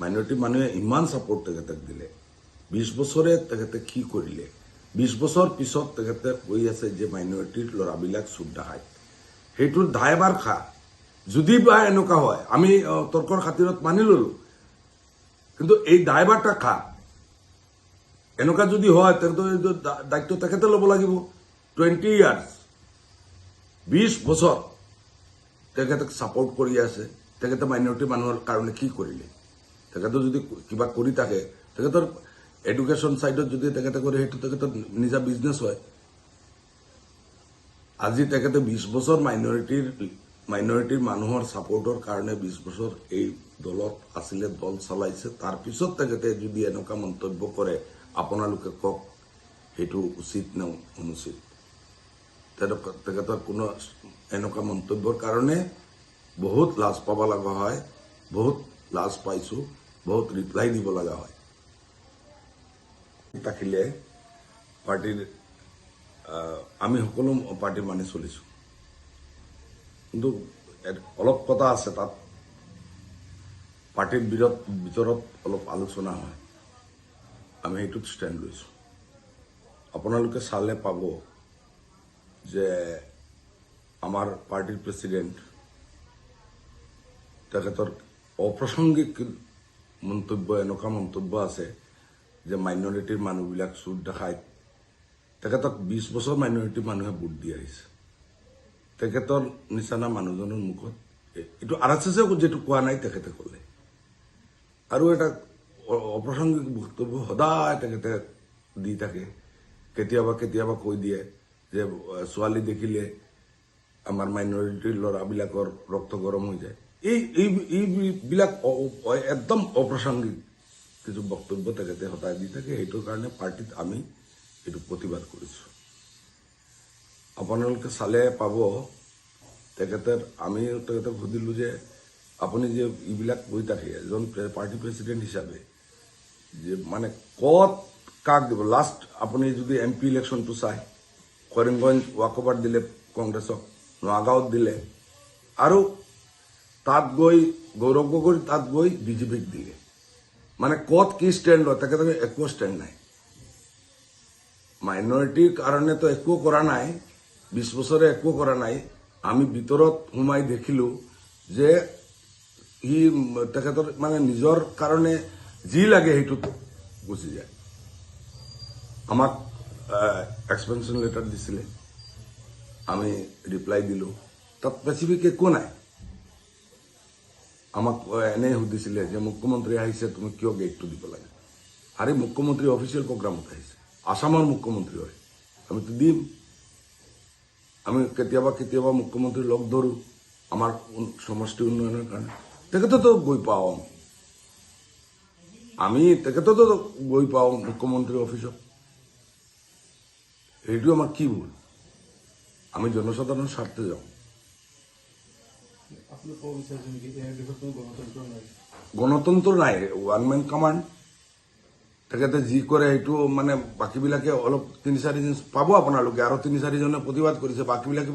Minority মানুহে ইমান support তেখেতক দিলে। বিশ বছৰে তেখেতে কি কৰিলে বিশ বছৰ পিছত তেখেতে কৈ আছে যে মাইনৰিটিৰ ল'ৰাবিলাক চুট দেখায় সেইটোৰ দায়বাৰ খা। যদি বা এনেকুৱা হয়, আমি তৰ্কৰ খাতিৰত মানি ললো। কিন্তু এই দায়বাৰটা খা। এনেকুৱা যদি হয়, তেন্তে দায়িত্ব তেখেতে ল'ব লাগিব। Twenty years. বিশ বছৰ তেখেতক ছাপোৰ্ট কৰি আছে। তেখেতে মাইনৰিটি মানুহৰ কাৰণে কি কৰিলে? তেখেতে যদি কিবা কৰি থাকে তেখেতৰ এডুকেশ্যন চাইডত যদি তেখেতে কৰে সেইটো তেখেতৰ নিজা বিজনেছ হয়। আজি তেখেতে বিশ বছৰ মাইনৰিটিৰ মাইনৰিটিৰ মানুহৰ ছাপোৰ্টৰ কাৰণে বিশ বছৰ এই দলত আছিলে দল চলাইছে। তাৰপিছত তেখেতে যদি এনেকুৱা মন্তব্য কৰে আপোনালোকে কওক সেইটো উচিত নে অনুচিত? তেখেত- তেখেতৰ কোনো এনেকুৱা মন্তব্যৰ কাৰণে বহুত লাজ পাব লগা হয় বহুত লাজ পাইছো। বহুত ৰিপ্লাই দিব লগা হয় থাকিলে পাৰ্টিৰ আমি সকলো পাৰ্টি মানি চলিছো কিন্তু অলপ কথা আছে তাত পাৰ্টিৰ ভিতৰত অলপ আলোচনা হয় আমি সেইটোত ষ্টেণ্ড লৈছো আপোনালোকে চালে পাব যে আমাৰ পাৰ্টিৰ প্ৰেচিডেণ্ট তেখেতৰ অপ্ৰাসংগিক মন্তব্য এনেকুৱা মন্তব্য আছে যে মাইনৰিটিৰ মানুহবিলাক চুট দেখায় তেখেতক বিশ বছৰ মাইনৰিটিৰ মানুহে ভোট দি আহিছে। তেখেতৰ নিচিনা মানুহজনৰ মুখত এইটো আৰ এছ এছে যিটো কোৱা নাই তেখেতে ক'লে। আৰু এটা অপ্ৰাসংগিক বক্তব্য সদায় তেখেতে দি থাকে কেতিয়াবা কেতিয়াবা কৈ দিয়ে যে ছোৱালী দেখিলে আমাৰ মাইনৰিটিৰ ল'ৰাবিলাকৰ ৰক্ত গৰম হৈ যায়। এই, এই- এইবিলাক একদম অপ্ৰাসংগিক কিছু বক্তব্য তেখেতে সদায় দি থাকে। সেইটোৰ কাৰণে পাৰ্টিত আমি এইটো প্ৰতিবাদ কৰিছো। আপোনালোকে চালে পাব তেখেতে আমি তেখেতক সুধিলো যে, আপুনি যে এইবিলাক কৈ থাকে এজন প্ৰে- পাৰ্টি প্ৰেচিডেণ্ট হিচাপে যে মানে ক'ত কাক দিব? লাষ্ট আপুনি যদি এম পি ইলেকশ্যনটো চায়, কৰিমগঞ্জ ৱাকঅভাৰ দিলে কংগ্ৰেছক, নগাঁৱত দিলে, আৰু তাত গৈ গৌৰৱ গগৈ তাত গৈ বিজেপিক দিলে। মানে ক'ত কি ষ্টেণ্ড লয় তেখেতৰ একো ষ্টেণ্ড নাই। মাইনৰিটিৰ কাৰণেতো একো কৰা নাই বিশ বছৰে একো কৰা নাই। আমি ভিতৰত সোমাই দেখিলো যে সি তেখেতৰ মানে নিজৰ কাৰণে যি লাগে সেইটোত গুচি যায়। আমাক এক্সপেনশ্যন লেটাৰ দিছিলে। আমি ৰিপ্লাই দিলো। তাত স্পেচিফিক একো নাই। আমাক এনেই সুধিছিলে যে মুখ্যমন্ত্ৰী আহিছে, তুমি কিয় গেটটো দিব লাগে? আৰে, মুখ্যমন্ত্ৰী অফিচিয়েল প্ৰগ্ৰামত আহিছে। আসামৰ মুখ্যমন্ত্ৰী হয়। আমিতো দিম। আমি কেতিয়াবা কেতিয়াবা মুখ্যমন্ত্ৰী লগ ধৰো আমাৰ সমষ্টি উন্নয়নৰ কাৰণে। তেখেতেতো গৈ পাওঁ। আমি আমি তেখেতেতো গৈ পাওঁ মুখ্যমন্ত্ৰী অফিচত। সেইটো আমাৰ কি ভুল? আমি জনসাধাৰণৰ স্বাৰ্থে যাওঁ। গণতন্ত্ৰ নাই। ওৱান মেন কামাণ্ড তেখেতে যি কৰে সেইটো মানে বাকীবিলাকে অলপ তিনি চাৰিজন পাব আপোনালোকে আৰু তিনি চাৰিজনে প্ৰতিবাদ কৰিছে, বাকীবিলাকে